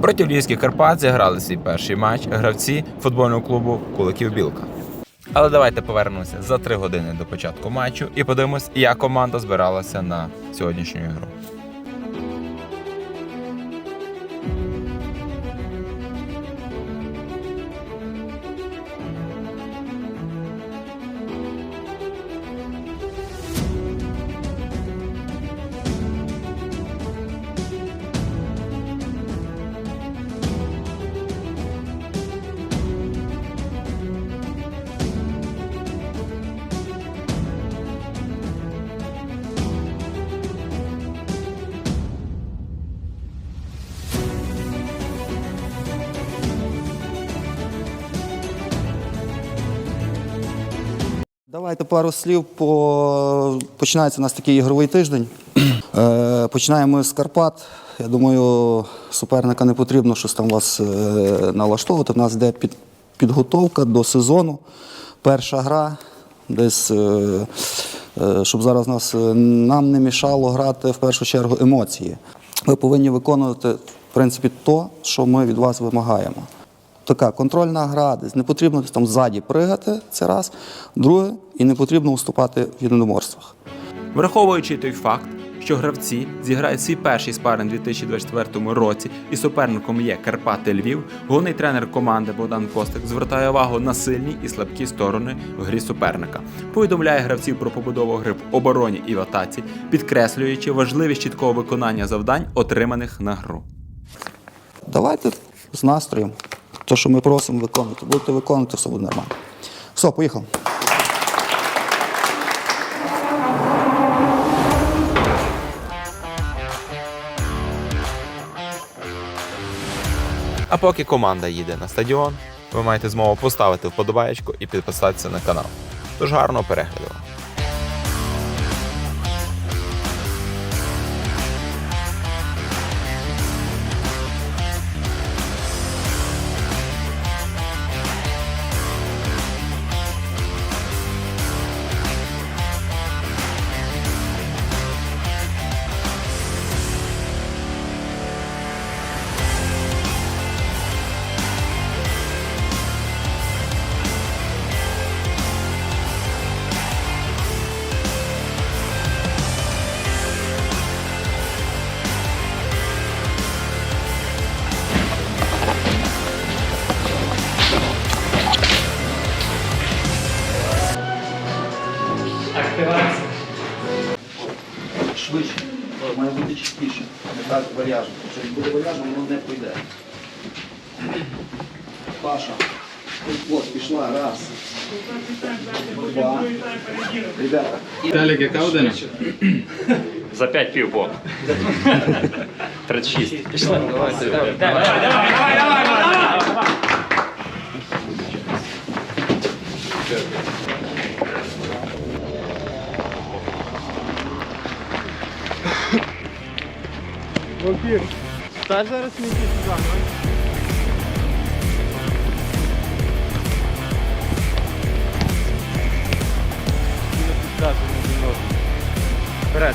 Проти львівських Карпат зіграли свій перший матч гравці футбольного клубу Куликів Білка. Але давайте повернемося за три години до початку матчу і подивимось, як команда збиралася на сьогоднішню ігру. Давайте пару слів. По... Починається у нас такий ігровий тиждень. Е, Починаємо з Карпат. Я думаю, суперника не потрібно щось там вас е, налаштовувати. У нас йде під... підготовка до сезону. Перша гра, десь, е, щоб зараз нас, нам не мішало грати в першу чергу емоції. Ви повинні виконувати, в принципі, то, що ми від вас вимагаємо така контрольна гра, десь не потрібно там ззаді пригати, це раз. Друге, і не потрібно уступати в єдиноборствах. Враховуючи той факт, що гравці зіграють свій перший спарринг у 2024 році і суперником є Карпати Львів, головний тренер команди Богдан Костик звертає увагу на сильні і слабкі сторони в грі суперника, повідомляє гравців про побудову гри в обороні і в атаці, підкреслюючи важливість чіткого виконання завдань, отриманих на гру. Давайте з настроєм. То, що ми просимо виконувати. Будете виконувати, все буде нормально. Все, поїхали. А поки команда їде на стадіон, ви маєте змогу поставити вподобаєчку і підписатися на канал. Тож гарного перегляду! Швидше. Має бути чіткіше. Не так варяжно. Якщо буде варяжно, воно не пройде. Паша. От, пішла. Раз. Два. Ребята. Віталік, яка година? За 5 пів бо. 36. Пішли. Вперед, вперед.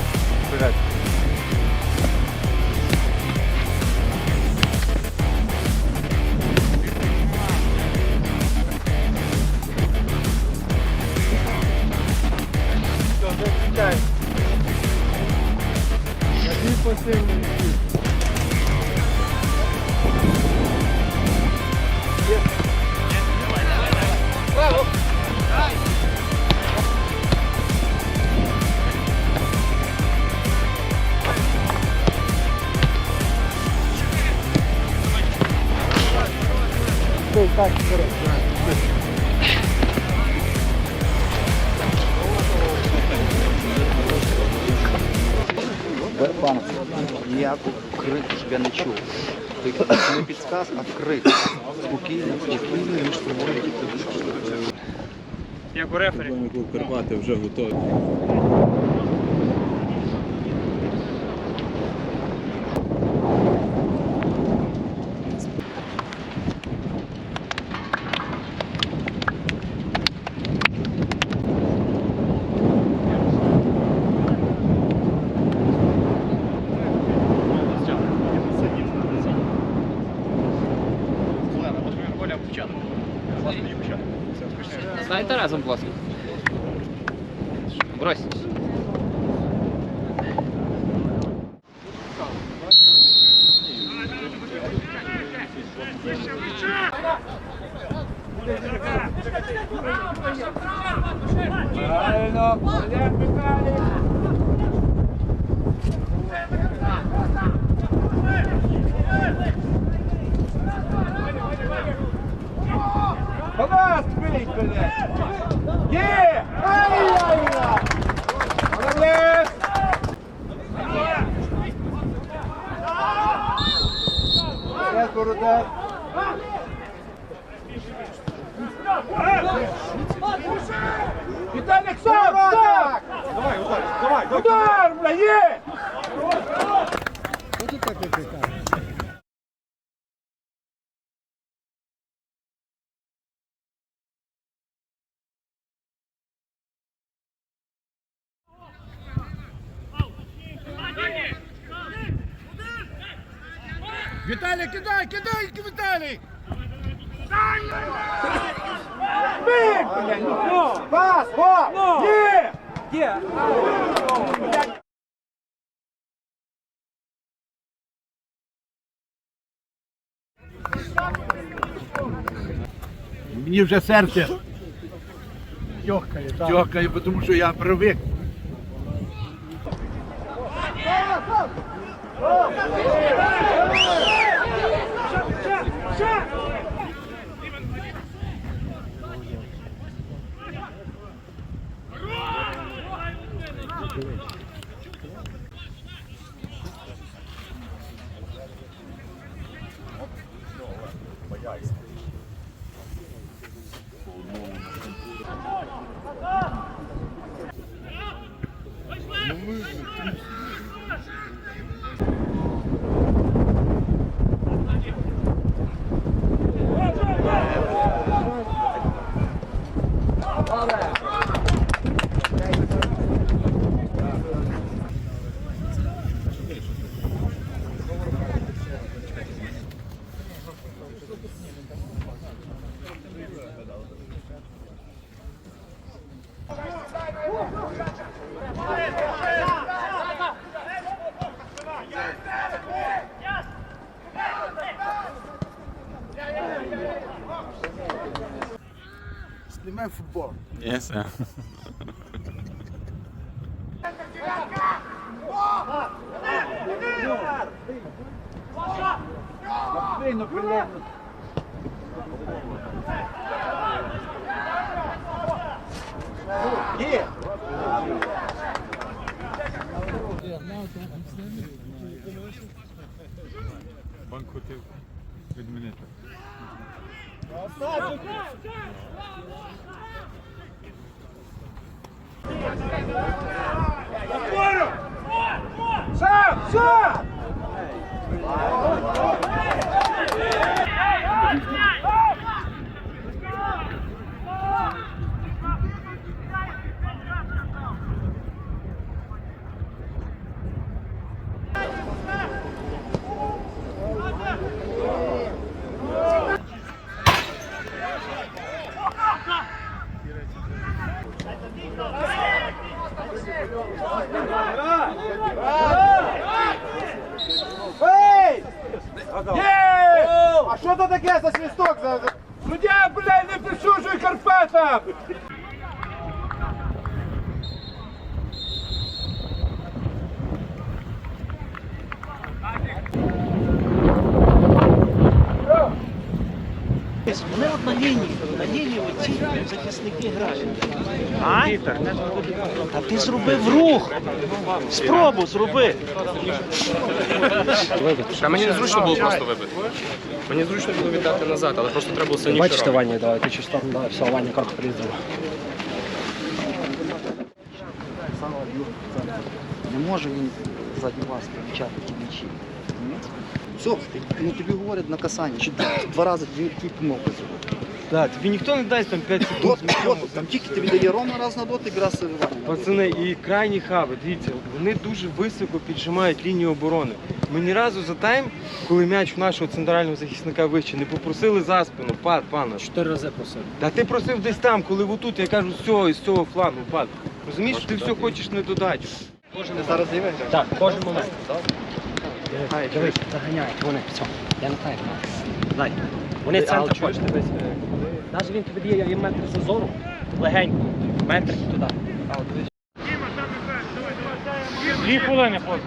Пан, ніякого крику, щоб я не чув. Тобто не підсказ, а крик. Спокійно, спокійно, між собою. Як у рефері. Карпати вже готові. разом, будь ласка. Брось. Правильно, Олег Виталий. Паласт, блядь, блядь! Є! Ай-яй-яй! Молодець! Молодець, Борода! Віталік, сам, сам! Давай, удар, давай! Удар, бля, є! Віталій, Пас, о! Є! Є! Мені вже серце тьохкає, тьохкає, тому що я привик. Знімай футбол. Yes, yeah. Вийно, блядь. Є! Банк хотів відмінити. Сам! Сам! Ей! Є! А що це таке за свисток? за- за- Суддя, блядь, не присуджуй Карпатам! Вони от на лінії, на лінії оці захисники грають. А? Та ти зробив рух. Спробу зроби. А мені незручно було просто вибити. Мені зручно було віддати назад, але просто треба було сильніше Бачите. Ваня, давай, ти чи сторону, давай, все, Ваня карт приїздив. Не може він задній вас помічати ті м'ячі. Все, ну тобі говорять на касанні, чи два рази дві, дві помилки зробив. Так, тобі ніхто не дасть там 5 секунд. Дот, дот, там тільки тобі дає ровно раз на дотик, раз Ваня. Пацани, і крайні хаби, дивіться, вони дуже високо піджимають лінію оборони. Ми ні разу за тайм, коли м'яч у нашого центрального захисника вище, не попросили за спину, пад, пана. Чотири рази просив. Та ти просив десь там, коли отут, я кажу, з цього, з цього флангу, пад. Розумієш, ти все хочеш не додати. Так, кожен момент. Дивись, заганяють вони. Все, я не знаю. Дай. Вони центр хочуть. Навіть він тобі дає є метр зазору, легенько, метр і туди. Дві хвилини, хлопці.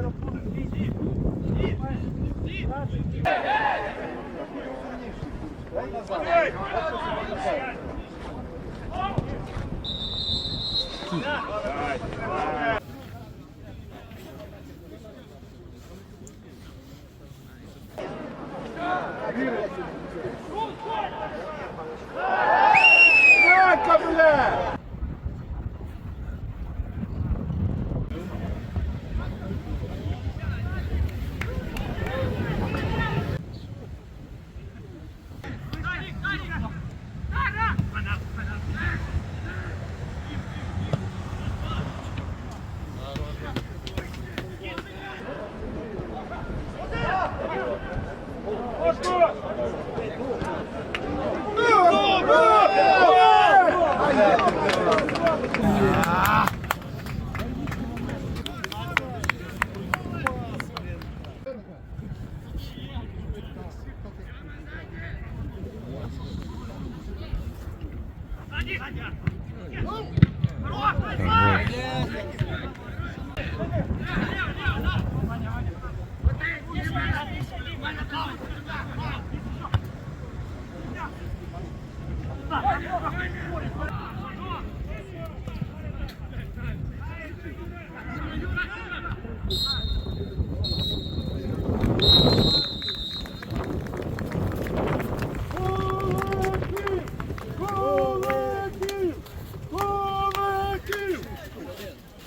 Тут четверо Драка, бля!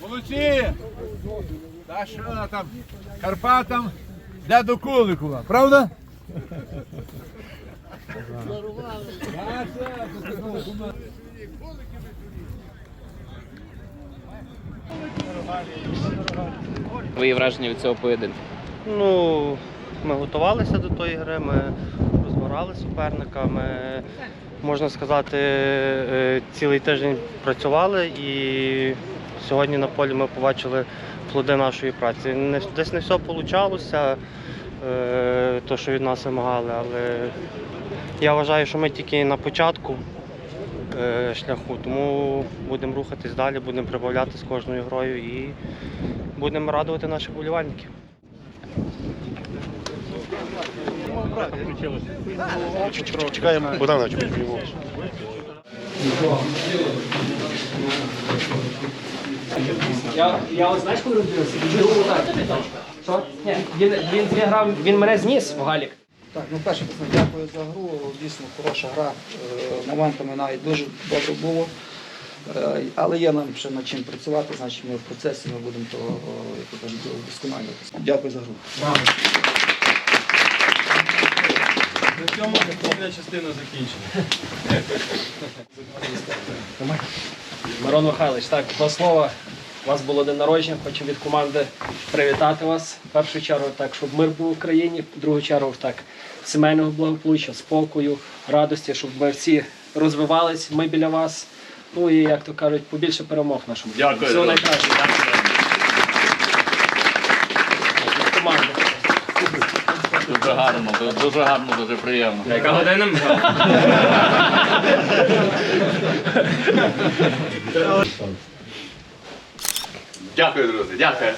Молодці! Та що там, Карпатам, де до Куликова, правда? Твої враження від цього поєдинку. Ну, ми готувалися до тої гри, ми розбирали суперника. Ми, можна сказати, е, цілий тиждень працювали і сьогодні на полі ми побачили плоди нашої праці. Десь не все вийшло, то, що від нас вимагали, але я вважаю, що ми тільки на початку е, шляху, тому будемо рухатись далі, будемо прибавляти з кожною грою і будемо радувати наших болівальників. Чекаємо Богдана. Я, я от знаєш, коли? Він. Що? Ні, він, він зіграв, він мене зніс в галік. Так, ну перше, дякую за гру. Дійсно хороша гра. Е, Моментами навіть дуже добре було. Е, Але є нам ще над чим працювати, значить ми в процесі ми будемо то, кажуть, вдосконалюватися. Дякую за гру. На цьому основна частина закінчена. Мирон Михайлович, так, два слова. У вас було день народження, хочу від команди привітати вас. В першу чергу, так, щоб мир був в Україні, в другу чергу, так, сімейного благополуччя, спокою, радості, щоб ми всі розвивались, ми біля вас. Ну і, як то кажуть, побільше перемог нашому. Дякую. Всього найкращого. Від команди. Дуже гарно, дуже гарно, дуже приємно. Яка година? Дякую, друзі, дякую.